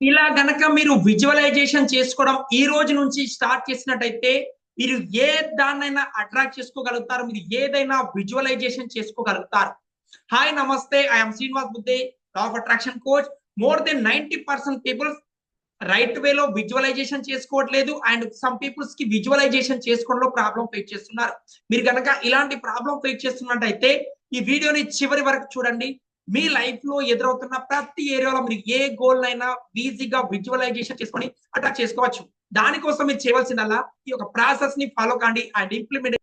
ఇలా గనక మీరు విజువలైజేషన్ చేసుకోవడం ఈ రోజు నుంచి స్టార్ట్ చేసినట్టయితే మీరు ఏ దాన్నైనా అట్రాక్ట్ చేసుకోగలుగుతారు మీరు ఏదైనా విజువలైజేషన్ చేసుకోగలుగుతారు. హాయ్ నమస్తే I'm Srinivas Buddhe law of attraction coach more than ninety percent peoples right వేలో విజువలైజేషన్ చేసుకోవట్లేదు అండ్ సమ్ పీపుల్స్కి విజువలైజేషన్ చేసుకోవడంలో ప్రాబ్లం ఫేస్ చేస్తున్నారు. మీరు కనుక ఇలాంటి ప్రాబ్లం ఫేస్ చేస్తున్నట్టయితే ఈ వీడియోని చివరి వరకు చూడండి. మీ లైఫ్లో ఎదురవుతున్న ప్రతి ఏరియాలో మీరు ఏ గోల్ అయినా ఈజీగా విజువలైజేషన్ చేసుకొని అట్లా చేసుకోవచ్చు. దానికోసం మీరు చేయవలసిందల్లా ఈ యొక్క ప్రాసెస్ని ఫాలో కండి అండ్ ఇంప్లిమెంట్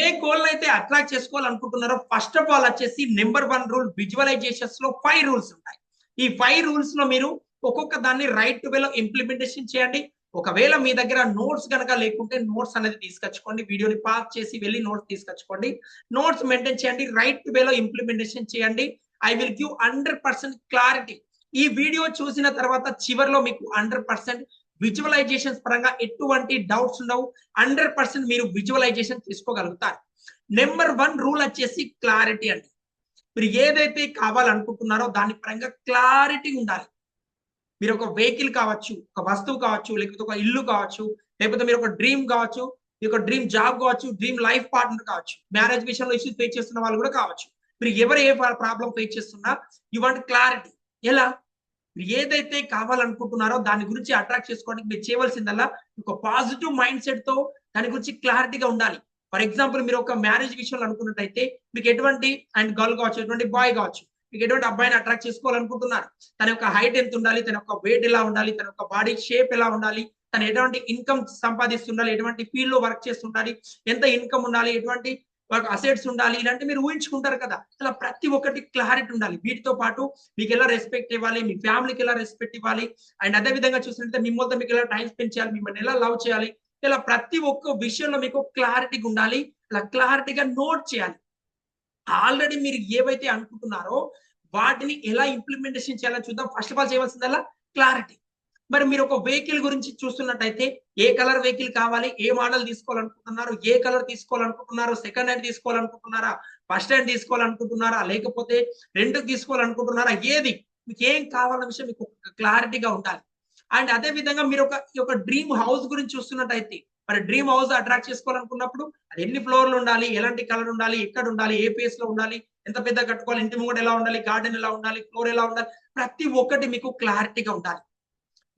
ఏ గోల్ అయితే అట్రాక్ట్ చేసుకోవాలనుకుంటున్నారో ఫస్ట్ ఆఫ్ ఆల్ వచ్చేసి నెంబర్ వన్ రూల్ విజువలైజేషన్స్లో ఫైవ్ రూల్స్ ఉంటాయి. ఈ ఫైవ్ రూల్స్లో మీరు ఒక్కొక్క దాన్ని రైట్ వేలో ఇంప్లిమెంటేషన్ చేయండి. ఒకవేళ మీ దగ్గర నోట్స్ కనుక లేకుంటే నోట్స్ అనేది తీసుకొచ్చుకోండి. వీడియోని పాస్ చేసి వెళ్ళి నోట్స్ తీసుకొచ్చుకోండి. నోట్స్ మెయింటైన్ చేయండి. రైట్ వేలో ఇంప్లిమెంటేషన్ చేయండి. I will give hundred percent clarity. ఈ వీడియో చూసిన తర్వాత చివరిలో మీకు హండ్రెడ్ పర్సెంట్ విజువలైజేషన్స్ పరంగా ఎటువంటి డౌట్స్ ఉండవు. హండ్రెడ్ పర్సెంట్ మీరు విజువలైజేషన్ తీసుకోగలుగుతారు. నెంబర్ వన్ రూల్ వచ్చేసి క్లారిటీ అండి. మీరు ఏదైతే కావాలనుకుంటున్నారో దాని పరంగా క్లారిటీ ఉండాలి. మీరు ఒక వెహికల్ కావచ్చు ఒక వస్తువు కావచ్చు లేకపోతే ఒక ఇల్లు కావచ్చు లేకపోతే మీరు ఒక డ్రీమ్ కావచ్చు మీ యొక్క డ్రీమ్ జాబ్ కావచ్చు డ్రీమ్ లైఫ్ పార్ట్నర్ కావచ్చు మ్యారేజ్ విషయంలో ఇష్యూస్ ఫేస్ చేస్తున్న వాళ్ళు కూడా కావచ్చు. మీరు ఎవరు ఏ ప్రాబ్లం ఫేస్ చేస్తున్నా యు వాంట్ క్లారిటీ. ఎలా? మీరు ఏదైతే కావాలనుకుంటున్నారో దాని గురించి అట్రాక్ట్ చేసుకోవడానికి మీరు చేయవలసిందల్లా ఒక పాజిటివ్ మైండ్ సెట్తో దాని గురించి క్లారిటీగా ఉండాలి. ఫర్ ఎగ్జాంపుల్ మీరు ఒక మ్యారేజ్ విషయంలో అనుకున్నట్టయితే మీకు ఎటువంటి అండ్ గర్ల్ కావచ్చు ఎటువంటి బాయ్ కావచ్చు మీకు ఎటువంటి అబ్బాయిని అట్రాక్ట్ చేసుకోవాలనుకుంటున్నారు తన యొక్క హైట్ ఎంత ఉండాలి తన యొక్క వెయిట్ ఎలా ఉండాలి తన యొక్క బాడీ షేప్ ఎలా ఉండాలి తను ఎటువంటి ఇన్కమ్ సంపాదిస్తుండాలి ఎటువంటి ఫీల్డ్లో వర్క్ చేస్తుండాలి ఎంత ఇన్కమ్ ఉండాలి ఎటువంటి అసెట్స్ ఉండాలి ఇలాంటి మీరు ఊహించుకుంటారు కదా. అలా ప్రతి ఒక్కటి క్లారిటీ ఉండాలి. వీటితో పాటు మీకు ఎలా రెస్పెక్ట్ ఇవ్వాలి మీ ఫ్యామిలీకి ఎలా రెస్పెక్ట్ ఇవ్వాలి అండ్ అదే విధంగా చూసినట్లయితే మిమ్మల్తో మీకు ఎలా టైం స్పెండ్ చేయాలి మిమ్మల్ని ఎలా లవ్ చేయాలి ఇలా ప్రతి ఒక్క విషయంలో మీకు క్లారిటీగా ఉండాలి అలా క్లారిటీగా నోట్ చేయాలి. ఆల్రెడీ మీరు ఏవైతే అనుకుంటున్నారో వాటిని ఎలా ఇంప్లిమెంటేషన్ చేయాలని చూద్దాం. ఫస్ట్ ఆఫ్ ఆల్ చేయవలసిందల్లా క్లారిటీ మరి మీరు ఒక వెహికల్ గురించి చూస్తున్నట్టయితే ఏ కలర్ వెహికల్ కావాలి ఏ మోడల్ తీసుకోవాలనుకుంటున్నారు ఏ కలర్ తీసుకోవాలనుకుంటున్నారు సెకండ్ హ్యాండ్ తీసుకోవాలనుకుంటున్నారా ఫస్ట్ హ్యాండ్ తీసుకోవాలనుకుంటున్నారా లేకపోతే రెండు తీసుకోవాలనుకుంటున్నారా ఏది? మీకు ఏం కావాలన్న విషయం మీకు క్లారిటీగా ఉండాలి. అండ్ అదే విధంగా మీరు ఒక ఒక డ్రీమ్ హౌస్ గురించి చూస్తున్నట్టయితే మరి డ్రీమ్ హౌస్ అట్రాక్ట్ చేసుకోవాలనుకున్నప్పుడు అది ఎన్ని ఫ్లోర్లు ఉండాలి ఎలాంటి కలర్ ఉండాలి ఎక్కడ ఉండాలి ఏ ప్లేస్లో ఉండాలి ఎంత పెద్ద కట్టుకోవాలి ఇంటి ముంగడు ఎలా ఉండాలి గార్డెన్ ఎలా ఉండాలి ఫ్లోర్ ఎలా ఉండాలి ప్రతి ఒక్కటి మీకు క్లారిటీగా ఉండాలి.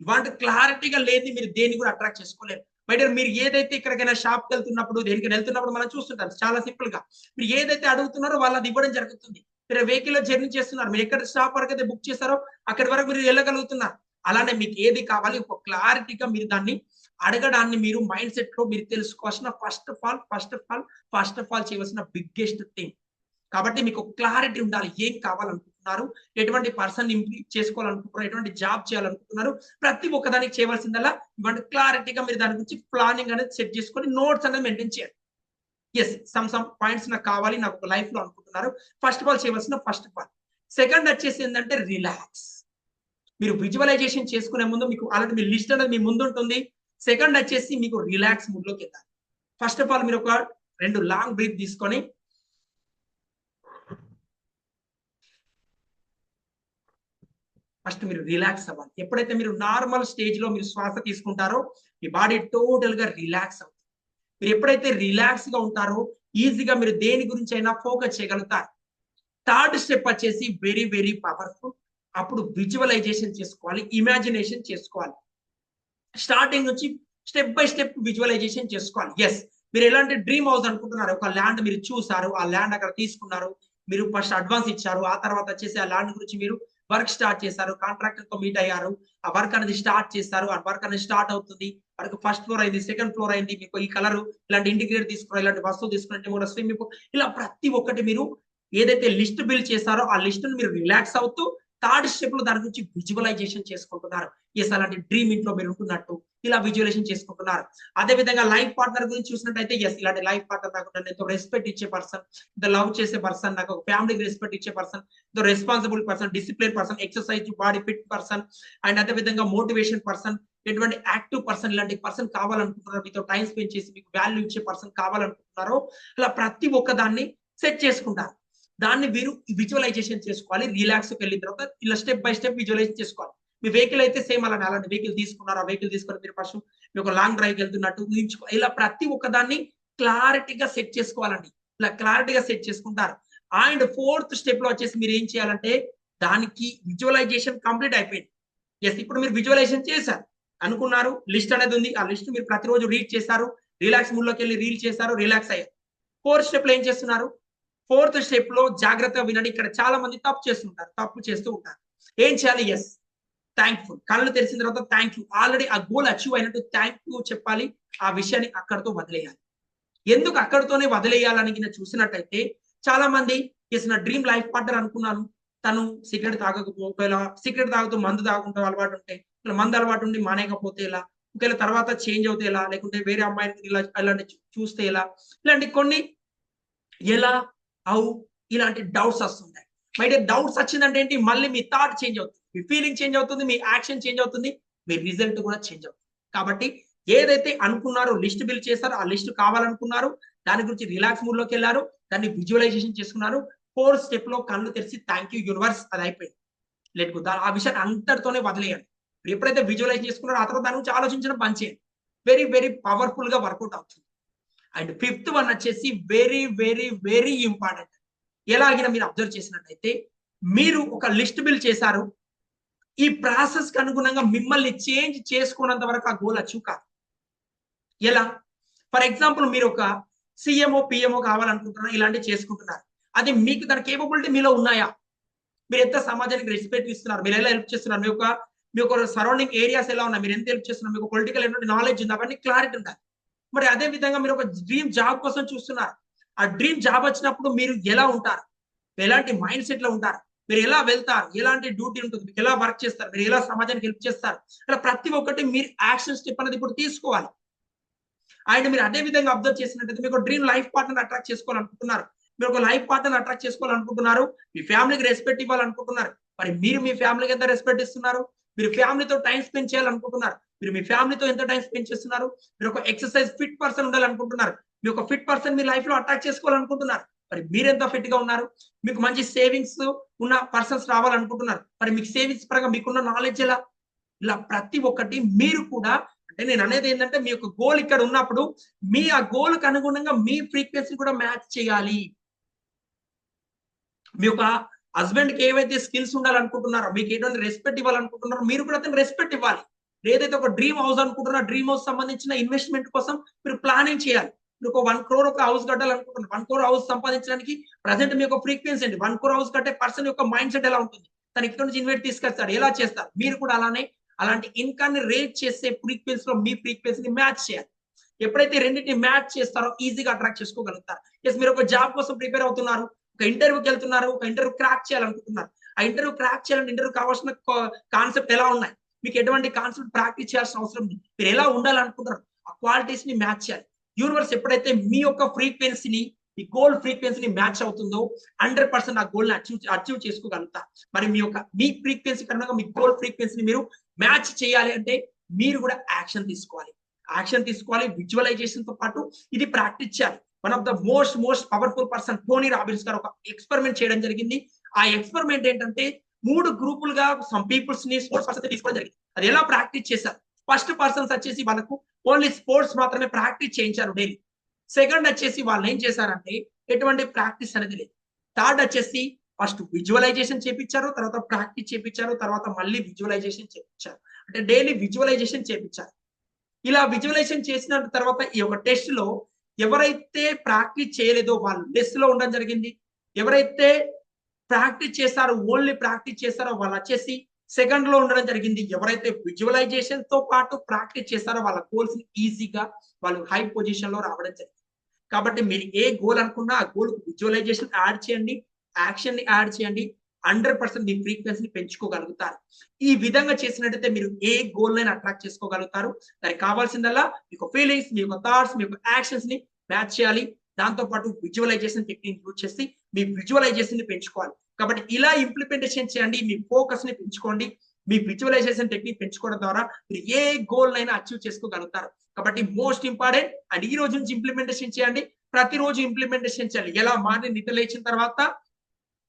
ఇవాంటి క్లారిటీగా లేని మీరు దేన్ని కూడా అట్రాక్ట్ చేసుకోలేరు. బయట మీరు ఏదైతే ఇక్కడికైనా షాప్కి వెళ్తున్నప్పుడు దేనికి వెళ్తున్నప్పుడు మనం చూస్తుంటారు చాలా సింపుల్గా. మీరు ఏదైతే అడుగుతున్నారో వాళ్ళు అది ఇవ్వడం జరుగుతుంది. మీరు వెహికల్లో జర్నీ చేస్తున్నారు. మీరు ఎక్కడ స్టాప్ వరకు అయితే బుక్ చేస్తారో అక్కడి వరకు మీరు వెళ్ళగలుగుతున్నారు. అలానే మీకు ఏది కావాలి ఒక క్లారిటీగా మీరు దాన్ని అడగడాన్ని మీరు మైండ్ సెట్లో మీరు తెలుసుకోవాల్సిన first of all first of all first of all చేయవలసిన బిగ్గెస్ట్ థింగ్ కాబట్టి మీకు క్లారిటీ ఉండాలి ఏం కావాలనుకుంటున్నారు ఎటువంటి పర్సన్ ఇంప్లీట్ చేసుకోవాలనుకుంటున్నారు ఎటువంటి జాబ్ చేయాలనుకుంటున్నారు ప్రతి ఒక్కదానికి చేయవలసిందల్లా ఇటువంటి క్లారిటీగా మీరు దాని గురించి ప్లానింగ్ అనేది సెట్ చేసుకొని నోట్స్ అనేది మెయింటైన్ చేయాలి ఎస్ సమ్ సమ్ పాయింట్స్ నాకు కావాలి నాకు లైఫ్లో అనుకుంటున్నారు. ఫస్ట్ ఆఫ్ ఆల్ చేయవలసిన ఫస్ట్ ఆఫ్ ఆల్ సెకండ్ వచ్చేసి ఏంటంటే రిలాక్స్ మీరు విజువలైజేషన్ చేసుకునే ముందు మీకు అలాంటి మీ లిస్ట్ అనేది మీ ముందు ఉంటుంది. సెకండ్ వచ్చేసి మీకు రిలాక్స్ మూడ్లోకి వెళ్ళాలి. ఫస్ట్ ఆఫ్ ఆల్ మీరు ఒక రెండు లాంగ్ బ్రీత్ తీసుకొని ఫస్ట్ మీరు రిలాక్స్ అవ్వాలి. ఎప్పుడైతే మీరు నార్మల్ స్టేజ్లో మీరు శ్వాస తీసుకుంటారో మీ బాడీ టోటల్గా రిలాక్స్ అవుతుంది. మీరు ఎప్పుడైతే రిలాక్స్గా ఉంటారో ఈజీగా మీరు దేని గురించి అయినా ఫోకస్ చేయగలుగుతారు. థర్డ్ స్టెప్ వచ్చేసి వెరీ వెరీ పవర్ఫుల్ అప్పుడు విజువలైజేషన్ చేసుకోవాలి ఇమాజినేషన్ చేసుకోవాలి. స్టార్టింగ్ నుంచి స్టెప్ బై స్టెప్ విజువలైజేషన్ చేసుకోవాలి. ఎస్ మీరు ఎలాంటి డ్రీమ్ హౌస్ అనుకుంటున్నారు? ఒక ల్యాండ్ మీరు చూసారు ఆ ల్యాండ్ అక్కడ తీసుకున్నారు మీరు ఫస్ట్ అడ్వాన్స్ ఇచ్చారు ఆ తర్వాత వచ్చేసి ఆ ల్యాండ్ గురించి మీరు వర్క్ స్టార్ట్ చేశారు కాంట్రాక్టర్తో మీట్ అయ్యారు ఆ వర్క్ అనేది స్టార్ట్ చేస్తారు ఆ వర్క్ అనేది స్టార్ట్ అవుతుంది వర్క్ ఫస్ట్ ఫ్లోర్ అయింది సెకండ్ ఫ్లోర్ అయింది మీకు ఈ కలర్ ఇలాంటి ఇంటిగ్రేట్ తీసుకున్నారు ఇలాంటి వస్తువు తీసుకున్నట్టు కూడా స్విమ్మింగ్ పూల్ ఇలా ప్రతి ఒక్కటి మీరు ఏదైతే లిస్ట్ బిల్డ్ చేస్తారో ఆ లిస్ట్ మీరు రిలాక్స్ అవుతూ థర్డ్ స్టెప్లో దాని గురించి విజువలైజేషన్ చేసుకుంటున్నారు. ఎస్ అలాంటి డ్రీమ్ ఇంట్లో మీరు ఉంటున్నట్టు ఇలా విజువలైజేషన్ చేసుకుంటున్నారు. అదే విధంగా లైఫ్ పార్ట్నర్ గురించి చూసినట్టయితే ఎస్ ఇలాంటి లైఫ్ పార్ట్నర్ నాకు నన్ను ఎంతో రెస్పెక్ట్ ఇచ్చే పర్సన్ ఇంత లవ్ చేసే పర్సన్ నాకు ఒక ఫ్యామిలీకి రెస్పెక్ట్ ఇచ్చే పర్సన్ ఎంతో responsible person discipline person exercise body fit person and అదే విధంగా మోటివేషన్ పర్సన్ ఎటువంటి యాక్టివ్ పర్సన్ ఇలాంటి పర్సన్ కావాలనుకుంటున్నారు మీతో టైం స్పెండ్ చేసి మీకు వాల్యూ ఇచ్చే పర్సన్ కావాలనుకుంటున్నారో అలా ప్రతి ఒక్క దాన్ని సెట్ చేసుకుంటారు. దాన్ని మీరు విజువలైజేషన్ చేసుకోవాలి రిలాక్స్ వెళ్ళిన తర్వాత ఇలా స్టెప్ బై స్టెప్ విజువలైజ్ చేసుకోవాలి. మీ వెహికల్ అయితే సేమ్ అలానే అలాంటి వెహికల్ తీసుకున్నారు ఆ వెహికల్ తీసుకొని మీరు ఫస్ట్ మీరు ఒక లాంగ్ డ్రైవ్ వెళ్తున్నట్టు ఊహించుకో ఇలా ప్రతి ఒక్కదాన్ని క్లారిటీగా సెట్ చేసుకోవాలండి. ఇలా క్లారిటీగా సెట్ చేసుకుంటారు. అండ్ ఫోర్త్ స్టెప్లో వచ్చేసి మీరు ఏం చేయాలంటే దానికి విజువలైజేషన్ కంప్లీట్ అయిపోయింది. ఎస్ ఇప్పుడు మీరు విజువలైజేషన్ చేశారు. అనుకున్నారు లిస్ట్ అనేది ఉంది. ఆ లిస్ట్ మీరు ప్రతిరోజు రీడ్ చేశారు రిలాక్స్ మూడ్లోకి వెళ్ళి రీల్ చేశారు రిలాక్స్ అయ్యారు. ఫోర్త్ స్టెప్లో ఏం చేస్తున్నారు? ఫోర్త్ స్టెప్లో జాగ్రత్తగా వినండి. ఇక్కడ చాలా మంది తప్పు చేస్తుంటారు తప్పు చేస్తూ ఉంటారు. ఏం చేయాలి? ఎస్ థ్యాంక్ఫుల్ కళ్ళు తెరిచిన తర్వాత థ్యాంక్ యూ ఆల్రెడీ ఆ గోల్ అచీవ్ అయినట్టు థ్యాంక్ యూ చెప్పాలి. ఆ విషయాన్ని అక్కడితో వదిలేయాలి. ఎందుకు అక్కడితోనే వదిలేయాలని నేను చూసినట్టయితే చాలా మంది చేసిన డ్రీమ్ లైఫ్ పార్ట్నర్ అనుకున్నాను. తను సిగరెట్ తాగకపో ఒకవేళ సిగరెట్ తాగుతూ మందు తాగుకుంటూ అలవాటు ఉంటే ఇలా మందు అలవాటు ఉండి మానేయకపోతే ఇలా ఒకవేళ తర్వాత చేంజ్ అవుతే ఎలా? లేకుంటే వేరే అమ్మాయిని ఇలా ఇలాంటి చూస్తే ఎలా? ఇలాంటి కొన్ని ఎలా అవు ఇలాంటి డౌట్స్ వస్తుంటాయి. బయట డౌట్స్ వచ్చిందంటే ఏంటి? మళ్ళీ మీ థాట్ చేంజ్ అవుతుంది. మీ ఫీలింగ్ చేంజ్ అవుతుంది మీ యాక్షన్ చేంజ్ అవుతుంది మీ రిజల్ట్ కూడా చేంజ్ అవుతుంది. కాబట్టి ఏదైతే అనుకున్నారో లిస్ట్ బిల్ చేశారో ఆ లిస్ట్ కావాలనుకున్నారు దాని గురించి రిలాక్స్ మూడ్లోకి వెళ్ళారు దాన్ని విజువలైజేషన్ చేసుకున్నారు ఫోర్ స్టెప్లో కళ్ళు తెరిచి థ్యాంక్ యూ యూనివర్స్ అది అయిపోయింది. లేదు ఆ విషయాన్ని అంతటితోనే వదిలేయండి. ఎప్పుడైతే విజువలైజ్ చేసుకున్నారో ఆ తర్వాత దాని గురించి ఆలోచించడం పనిచేయండి వెరీ వెరీ పవర్ఫుల్గా వర్కౌట్ అవుతుంది. అండ్ ఫిఫ్త్ వన్ వచ్చేసి వెరీ వెరీ వెరీ ఇంపార్టెంట్. ఎలాగిన మీరు అబ్జర్వ్ చేసినట్టయితే మీరు ఒక లిస్ట్ బిల్ చేశారు. ఈ ప్రాసెస్కి అనుగుణంగా మిమ్మల్ని చేంజ్ చేసుకున్నంత వరకు ఆ గోల్ అచీవ్ కాదు. ఎలా? ఫర్ ఎగ్జాంపుల్ మీరు ఒక సిఎంఓ పిఎంఓ కావాలనుకుంటున్నారు ఇలాంటివి చేసుకుంటున్నారు. అది మీకు దాని కేపబిలిటీ మీలో ఉన్నాయా? మీరు ఎంత సమాజానికి రెస్పెక్ట్ ఇస్తున్నారు? మీరు ఎలా హెల్ప్ చేస్తున్నారు? మీ యొక్క మీ యొక్క సరౌండింగ్ ఏరియాస్ ఎలా ఉన్నాయి? మీరు ఎంత హెల్ప్ చేస్తున్నారు? మీకు పొలిటికల్ ఎటువంటి నాలెడ్జ్ ఉంది. అవన్నీ క్లారిటీ ఉండాలి. మరి అదే విధంగా మీరు ఒక డ్రీమ్ జాబ్ కోసం చూస్తున్నారు. ఆ డ్రీమ్ జాబ్ వచ్చినప్పుడు మీరు ఎలా ఉంటారు? ఎలాంటి మైండ్ సెట్లో ఉంటారు? మీరు ఎలా వెళ్తారు? ఎలాంటి డ్యూటీ ఉంటుంది? మీకు ఎలా వర్క్ చేస్తారు? మీరు ఎలా సమాజానికి హెల్ప్ చేస్తారు? అలా ప్రతి ఒక్కటి మీరు యాక్షన్ స్టెప్ అనేది ఇప్పుడు తీసుకోవాలి. అండ్ మీరు అదే విధంగా అబ్జర్వ్ చేసినట్టయితే మీకు డ్రీమ్ లైఫ్ పార్ట్నర్ అట్రాక్ట్ చేసుకోవాలనుకుంటున్నారు. మీరు ఒక లైఫ్ పార్ట్నర్ అట్రాక్ట్ చేసుకోవాలనుకుంటున్నారు. మీ ఫ్యామిలీకి రెస్పెక్ట్ ఇవ్వాలనుకుంటున్నారు. మరి మీరు మీ ఫ్యామిలీకి ఎంత రెస్పెక్ట్ ఇస్తున్నారు? మీరు ఫ్యామిలీతో టైం స్పెండ్ చేయాలనుకుంటున్నారు. మీరు మీ ఫ్యామిలీతో ఎంత టైం స్పెండ్ చేస్తున్నారు. మీరు ఒక ఎక్సర్సైజ్ ఫిట్ పర్సన్ ఉండాలనుకుంటున్నారు. మీ ఒక ఫిట్ పర్సన్ మీ లైఫ్లో అటాక్ చేసుకోవాలనుకుంటున్నారు. మరి మీరు ఎంత ఫిట్గా ఉన్నారు? మీకు మంచి సేవింగ్స్ ఉన్న పర్సన్స్ రావాలనుకుంటున్నారు. మరి మీకు సేవింగ్స్ పరంగా మీకున్న నాలెడ్జ్ ఎలా? ఇలా ప్రతి ఒక్కటి మీరు కూడా అంటే నేను అనేది ఏంటంటే మీ యొక్క గోల్ ఇక్కడ ఉన్నప్పుడు మీ ఆ గోల్కి అనుగుణంగా మీ ఫ్రీక్వెన్సీ కూడా మ్యాచ్ చేయాలి. మీ యొక్క హస్బెండ్కి ఏవైతే స్కిల్స్ ఉండాలనుకుంటున్నారో మీకు ఎటువంటి రెస్పెక్ట్ ఇవ్వాలనుకుంటున్నారో మీరు కూడా అతను రెస్పెక్ట్ ఇవ్వాలి. ఏదైతే ఒక డ్రీమ్ హౌస్ అనుకుంటున్నారో డ్రీమ్ హౌస్ సంబంధించిన ఇన్వెస్ట్మెంట్ కోసం మీరు ప్లానింగ్ చేయాలి. మీరు ఒక వన్ క్రోర్ ఒక హౌస్ కట్టాలనుకుంటున్నారు వన్ క్రోర్ హౌస్ సంపాదించడానికి ప్రజెంట్ మీకు ఫ్రీక్వెన్సీ అండి. వన్ క్రోర్ హౌస్ కట్టే పర్సన్ యొక్క మైండ్ సెట్ ఎలా ఉంటుంది? తను ఇక్కడ నుంచి ఇన్వెస్ట్ తీసుకొస్తాడు. ఎలా చేస్తారు? మీరు కూడా అలానే అలాంటి ఇన్కమ్ని రేట్ చేసే ఫ్రీక్వెన్సీ లో మీ ఫ్రీక్వెన్సీని మ్యాచ్ చేయాలి. ఎప్పుడైతే రెండింటిని మ్యాచ్ చేస్తారో ఈజీగా అట్రాక్ట్ చేసుకోగలుగుతారు. ఎస్ మీరు ఒక జాబ్ కోసం ప్రిపేర్ అవుతున్నారు. ఒక ఇంటర్వ్యూకి వెళ్తున్నారు ఒక ఇంటర్వ్యూ క్రాక్ చేయాలనుకుంటున్నారు. ఆ ఇంటర్వ్యూ క్రాక్ చేయాలని ఇంటర్వ్యూ కావాల్సిన కాన్సెప్ట్ ఎలా ఉన్నాయి? మీకు ఎటువంటి కాన్సెప్ట్ ప్రాక్టీస్ చేయాల్సిన అవసరం ఉంది? మీరు ఎలా ఉండాలనుకుంటున్నారు? ఆ క్వాలిటీస్ని మ్యాచ్ చేయాలి. యూనివర్స్ ఎప్పుడైతే మీ యొక్క ఫ్రీక్వెన్సీని మీ గోల్ ఫ్రీక్వెన్సీని మ్యాచ్ అవుతుందో హండ్రెడ్ పర్సెంట్ ఆ గోల్ని అచీవ్ అచీవ్ చేసుకోగలుగుతా. మరి మీ యొక్క మీ ఫ్రీక్వెన్సీ కనుక మీ గోల్ ఫ్రీక్వెన్సీని మీరు మ్యాచ్ చేయాలి అంటే మీరు కూడా యాక్షన్ తీసుకోవాలి. యాక్షన్ తీసుకోవాలి విజువలైజేషన్తో పాటు ఇది ప్రాక్టీస్ చేయాలి. One of the most most powerful person Tony Robbins garu ఒక ఎక్స్పెరిమెంట్ చేయడం జరిగింది. ఆ ఎక్స్పెరిమెంట్ ఏంటంటే మూడు గ్రూపులుగా సమ్ పీపుల్స్ని స్పోర్ట్స్ పర్సన్ తీసుకోవడం జరిగింది. అది ఎలా ప్రాక్టీస్ చేశారు? ఫస్ట్ పర్సన్స్ వచ్చేసి వాళ్ళకు ఓన్లీ స్పోర్ట్స్ మాత్రమే ప్రాక్టీస్ చేయించారు డైలీ సెకండ్ వచ్చేసి వాళ్ళు ఏం చేశారంటే ఎటువంటి ప్రాక్టీస్ అనేది లేదు. థర్డ్ వచ్చేసి ఫస్ట్ విజువలైజేషన్ చేపించారు తర్వాత ప్రాక్టీస్ చేపించారు తర్వాత మళ్ళీ విజువలైజేషన్ చేపించారు. అంటే డైలీ విజువలైజేషన్ చేపించారు. ఇలా విజువలైజేషన్ చేసిన తర్వాత ఈ యొక్క టెస్ట్లో ఎవరైతే ప్రాక్టీస్ చేయలేదో వాళ్ళు లెస్లో ఉండడం జరిగింది. ఎవరైతే ప్రాక్టీస్ చేస్తారో ఓన్లీ ప్రాక్టీస్ చేస్తారో వాళ్ళు వచ్చేసి సెకండ్లో ఉండడం జరిగింది. ఎవరైతే విజువలైజేషన్తో పాటు ప్రాక్టీస్ చేస్తారో వాళ్ళ గోల్స్ ఈజీగా వాళ్ళు హై పొజిషన్లో రావడం జరిగింది. కాబట్టి మీరు ఏ గోల్ అనుకున్నా ఆ గోల్ విజువలైజేషన్ యాడ్ చేయండి. యాక్షన్ని యాడ్ చేయండి. హండ్రెడ్ పర్సెంట్ మీ ఫ్రీక్వెన్సీని పెంచుకోగలుగుతారు. ఈ విధంగా చేసినట్టయితే మీరు ఏ గోల్ నైనా అట్రాక్ట్ చేసుకోగలుగుతారు. దానికి కావాల్సిందల్లా మీ యొక్క ఫీలింగ్స్ మీ యొక్క థాట్స్ మీ యొక్క యాక్షన్స్ని మ్యాచ్ చేయాలి. దాంతో పాటు విజువలైజేషన్ టెక్నిక్ యూజ్ చేసి మీ విజువలైజేషన్ని పెంచుకోవాలి. కాబట్టి ఇలా ఇంప్లిమెంటేషన్ చేయండి మీ ఫోకస్ని పెంచుకోండి. మీ విజువలైజేషన్ టెక్నిక్ పెంచుకోవడం ద్వారా మీరు ఏ గోల్ అయినా అచీవ్ చేసుకోగలుగుతారు. కాబట్టి మోస్ట్ ఇంపార్టెంట్ అండ్ ఈ రోజు నుంచి ఇంప్లిమెంటేషన్ చేయండి. ప్రతిరోజు ఇంప్లిమెంటేషన్ చేయాలి. ఎలా మార్నింగ్ నిద్ర లేచిన తర్వాత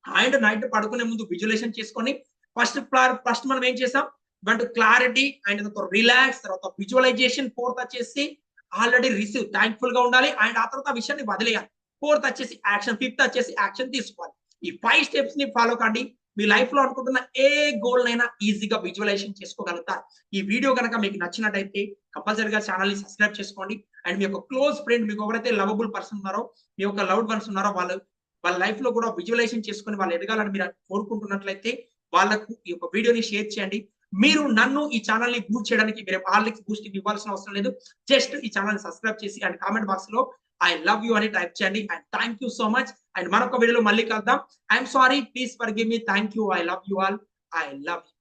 అండ్ నైట్ పడుకునే ముందు విజువలేషన్ చేసుకొని ఫస్ట్ ఫస్ట్ మనం ఏం చేసాం? బట్ క్లారిటీ అండ్ తర్వాత రిలాక్స్ తర్వాత విజువలైజేషన్ ఫోర్త్ వచ్చేసి ఆల్రెడీ రిసీవ్ థ్యాంక్ఫుల్గా ఉండాలి. అండ్ ఆ తర్వాత ఆ విషయాన్ని వదిలేయాలి. ఫోర్త్ వచ్చేసి యాక్షన్ ఫిఫ్త్ వచ్చేసి యాక్షన్ తీసుకోవాలి. ఈ ఫైవ్ స్టెప్స్ని ఫాలో కండి. మీ లైఫ్లో అనుకుంటున్న ఏ గోల్ నైనా ఈజీగా విజువలైజేషన్ చేసుకోగలుగుతారు. ఈ వీడియో కనుక మీకు నచ్చినట్టయితే కంపల్సరీగా ఛానల్ని సబ్స్క్రైబ్ చేసుకోండి. అండ్ మీ యొక్క క్లోజ్ ఫ్రెండ్ మీకు ఎవరైతే లవబుల్ పర్సన్ ఉన్నారో మీ యొక్క లవ్డ్ వన్స్ ఉన్నారో వాళ్ళు వాళ్ళ లైఫ్లో కూడా విజువలైజేషన్ చేసుకొని వాళ్ళు ఎదగాలని మీరు కోరుకుంటున్నట్లయితే వాళ్ళకు ఈ యొక్క వీడియోని షేర్ చేయండి. మీరు నన్ను ఈ ఛానల్ని బూస్ట్ చేయడానికి మీరు వాళ్ళకి బూస్ట్ ఇవ్వాల్సిన అవసరం లేదు. జస్ట్ ఈ ఛానల్ని సబ్స్క్రైబ్ చేసి అండ్ కామెంట్ బాక్స్లో ఐ లవ్ యూ అని టైప్ చేయండి and thank you so much and మరొక వీడియోలో మళ్ళీ కలుద్దాం. I'm sorry please forgive me thank you I love you all I love you